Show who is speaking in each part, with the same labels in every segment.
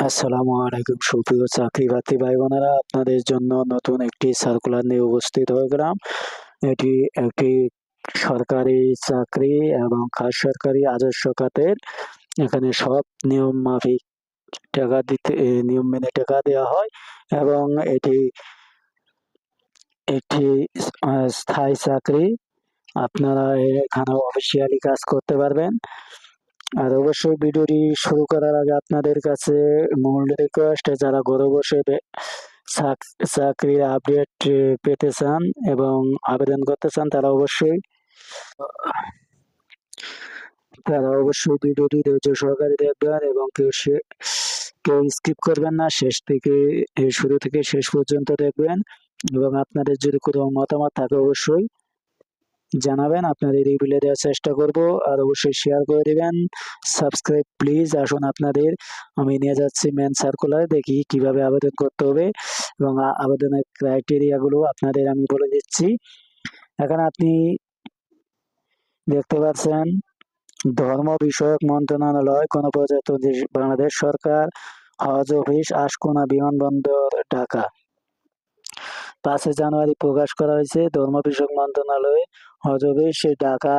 Speaker 1: আসসালামু আলাইকুম, সুপ্রিয় চাকরি বাকরি ভাই বোনেরা আপনাদের জন্য নতুন একটি সার্কুলার নিয়ে উপস্থিত হয়ে গেলাম এটি একটি সরকারি চাকরি এবং খাস সরকারি আদর্শ খাতের। এখানে সব নিয়ম মাফিক টাকা দিতে নিয়ম মেনে টাকা দেওয়া হয় এবং এটি একটি স্থায়ী চাকরি। আপনারা এখানে অফিসিয়ালি কাজ করতে পারবেন। আর অবশ্যই ভিডিওটি শুরু করার আগে আপনাদের কাছে মূল রিকোয়েস্ট যারা ঘরে বসে চাকরির আপডেট পেতে চান এবং আবেদন করতে চান, তারা অবশ্যই তারা অবশ্যই ভিডিওটি ধৈর্য সহকারে দেখবেন এবং কেউ কেউ স্কিপ করবেন না। শেষ থেকে, শুরু থেকে শেষ পর্যন্ত দেখবেন এবং আপনাদের যদি কোনো মতামত থাকে অবশ্যই জানাবেন। আপনাদের রিভিলে দেওয়ার চেষ্টা করব। আর অবশ্যই শেয়ার করে দিবেন। সাবস্ক্রাইব প্লিজ আসুন আপনাদের। আমি নিয়ে যাচ্ছি মেন সার্কুলার দেখি কীভাবে আবেদন করতে হবে। এবং আবেদনের ক্রাইটেরিয়াগুলো আপনাদের আমি বলে দিচ্ছি। এখানে আপনি দেখতে পাচ্ছেন, ধর্ম বিষয়ক মন্ত্রণালয় গণপ্রজাতন্ত্রী দেশ বাংলাদেশ সরকার, হজ অফিস, আশকোনা বিমানবন্দর, ঢাকা। পাঁচই জানুয়ারি প্রকাশ করা হয়েছে ধর্ম বিষয়ক মন্ত্রণালয়। হজ অফিস ঢাকা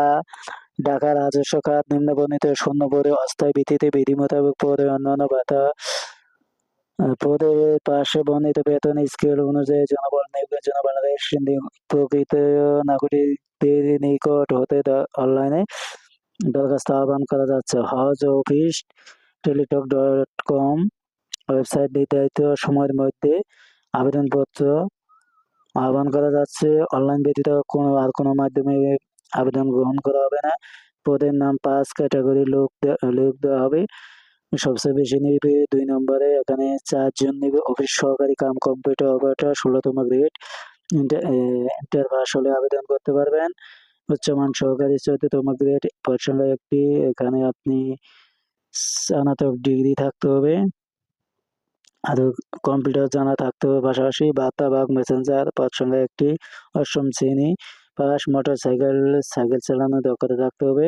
Speaker 1: ঢাকা রাজস্ব খাত নিম্নবর্ণিত শূন্য পরে অস্থায়ী ভিত্তিতে বিধি মোতাবেক পরে অন্যান্য ভাতা পদের পাশে বর্ণিত বেতন স্কেল অনুযায়ী জনবল নিয়োগের জন্য বাংলাদেশ প্রকৃত নাগরিকদের নিকট হতে অনলাইনে দরখাস্ত আহ্বান করা যাচ্ছে। হজ office Teletalk dot com website নির্ধারিত সময়ের মধ্যে আবেদনপত্র আহ্বান করা যাচ্ছে। অনলাইন ব্যতীত কোনো, আর কোনো মাধ্যমে আবেদন গ্রহণ করা হবে না। পদের নাম পাঁচ ক্যাটাগরি লোক লোক দেওয়া হবে। সবচেয়ে বেশি নিবে দুই নম্বরে। এখানে চারজন নিবে। অফিস সহকারী কাম কম্পিউটার অপারেটর, ষোলোতম গ্রেড। ইন্টার পাস হলে আবেদন করতে পারবেন। উচ্চমান সহকারী চোদ্দতম গ্রেড। পছন্দ একটি, এখানে আপনি স্নাতক ডিগ্রি থাকতে হবে। আর কম্পিউটার জানা থাকতে হবে পাশাপাশি বার্তা বাঘ মেসেঞ্জার সংখ্যা একটি, অষ্টম শ্রেণি পাস মোটর সাইকেল সাইকেল চালানোর দক্ষতা থাকতে হবে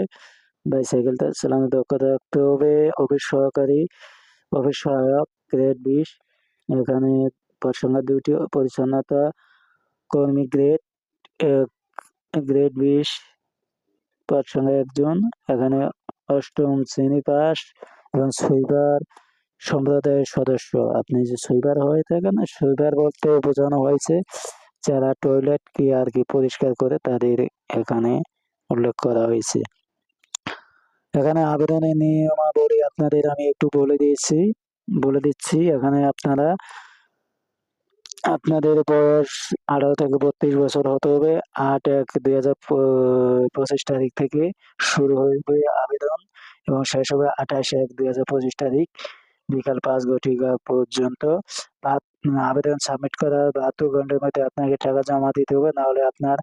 Speaker 1: বাইসাইকেল চালানোর দক্ষতা থাকতে হবে অফিস সহকারী অফিস সহায়ক গ্রেড বিশ, এখানে সংখ্যা দুইটি, পরিচ্ছন্নতা, কর্মী গ্রেড গ্রেড বিশ সংখ্যা একজন, এখানে অষ্টম শ্রেণি পাস এবং সুইপার সম্প্রদায়ের সদস্য। আপনি যে সুইপার হয়ে থাকেন সুইপার বলতে বোঝানো হয়েছে, যারা টয়লেট কি আর কি পরিষ্কার করে তাদের এখানে উল্লেখ করা হয়েছে। এখানে আবেদনের নিয়মাবলী আপনাদের আমি একটু বলে দিয়েছি, বলে দিচ্ছি। এখানে আপনারা, আপনাদের বয়স আঠারো থেকে বত্রিশ বছর হতে হবে। আট এক দুই হাজার পঁচিশ তারিখ থেকে শুরু হবে আবেদন এবং শেষ হবে আঠাশ এক দুই হাজার পঁচিশ তারিখ। বিকাল পাঁচ ঘটিকা পর্যন্ত। আবেদন সাবমিট করার বাহাত্তর ঘণ্টার মধ্যে আপনাকে টাকা জমা দিতে হবে, নাহলে আপনার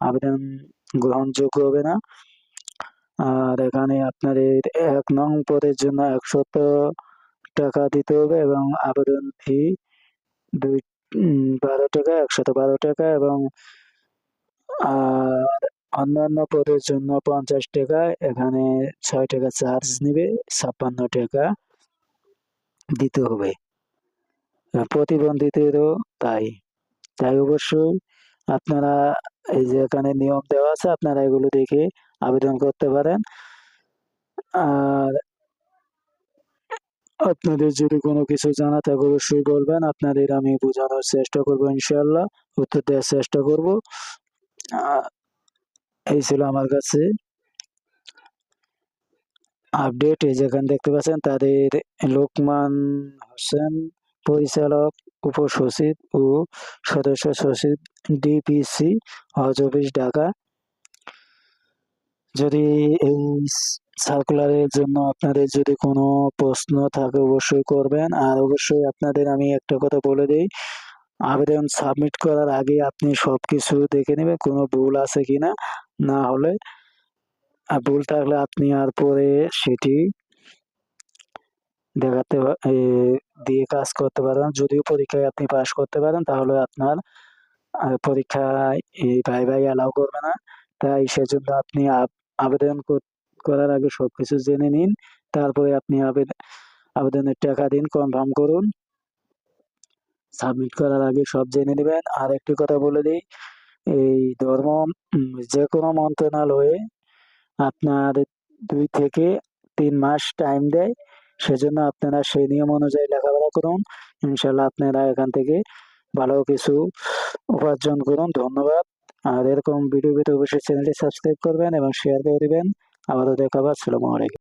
Speaker 1: আবেদন গ্রহণযোগ্য হবে না। আর এখানে আপনার এক নং পদের জন্য একশত টাকা দিতে হবে এবং আবেদন ফি দুই বারো টাকা, একশত বারো টাকা এবং, আর অন্যান্য পদের জন্য পঞ্চাশ টাকা, এখানে ছয় টাকা চার্জ নেবে, ছাপ্পান্ন টাকা। দিতে হবে। প্রতিবন্ধীদেরও তাই। তাই অবশ্যই আপনারা এই যে এখানে নিয়ম দেওয়া আছে, আপনারা এগুলো দেখে আবেদন করতে পারেন। আর আপনাদের যদি কোনো কিছু জানা থাকে, অবশ্যই বলবেন। আপনাদের আমি বোঝানোর চেষ্টা করব ইনশাল্লাহ উত্তর দেওয়ার চেষ্টা করব। এই ছিল আমার কাছে। আপডেট যেখানে দেখতে পাচ্ছেন, তাদের লোকমান হোসেন, পরিচালক, উপসচিব ও সদস্য সচিব, ডিপিসি হজ অফিস ঢাকা। যদি এই সার্কুলারের জন্য আপনাদের যদি কোনো প্রশ্ন থাকে, অবশ্যই করবেন। আর অবশ্যই আপনাদের আমি একটা কথা বলে দিই, আবেদন সাবমিট করার আগে আপনি সব কিছু দেখে নেবেন, কোনো ভুল আছে কিনা? না হলে ভুল থাকলে আপনি আর পরে সেটি দেখাতে দিয়ে কাজ করতে পারেন। যদিও পরীক্ষায় আপনি পাশ করতে পারেন, তাহলে আপনার পরীক্ষায় ভাই ভাই অ্যালাউ করবে না। তাই সেজন্য আপনি আবেদন করার আগে সবকিছু জেনে নিন। তারপরে আপনি আবেদন আবেদনের টাকা দিন কনফার্ম করুন। সাবমিট করার আগে সব জেনে নেবেন। আর একটি কথা বলে দিই, এই ধর্ম যে কোনো মন্ত্রণালয়ে আপনার দুই থেকে তিন মাস টাইম দেয়। সেজন্য আপনারা সেই নিয়ম অনুযায়ী লেখাপড়া করুন। ইনশাল্লাহ আপনারা এখান থেকে ভালো কিছু উপার্জন করুন। ধন্যবাদ। আর এরকম ভিডিও পেতে অবশ্যই চ্যানেলটি সাবস্ক্রাইব করবেন এবং শেয়ার করে দেবেন। আবারও দেখাবার আসসালামু আলাইকুম।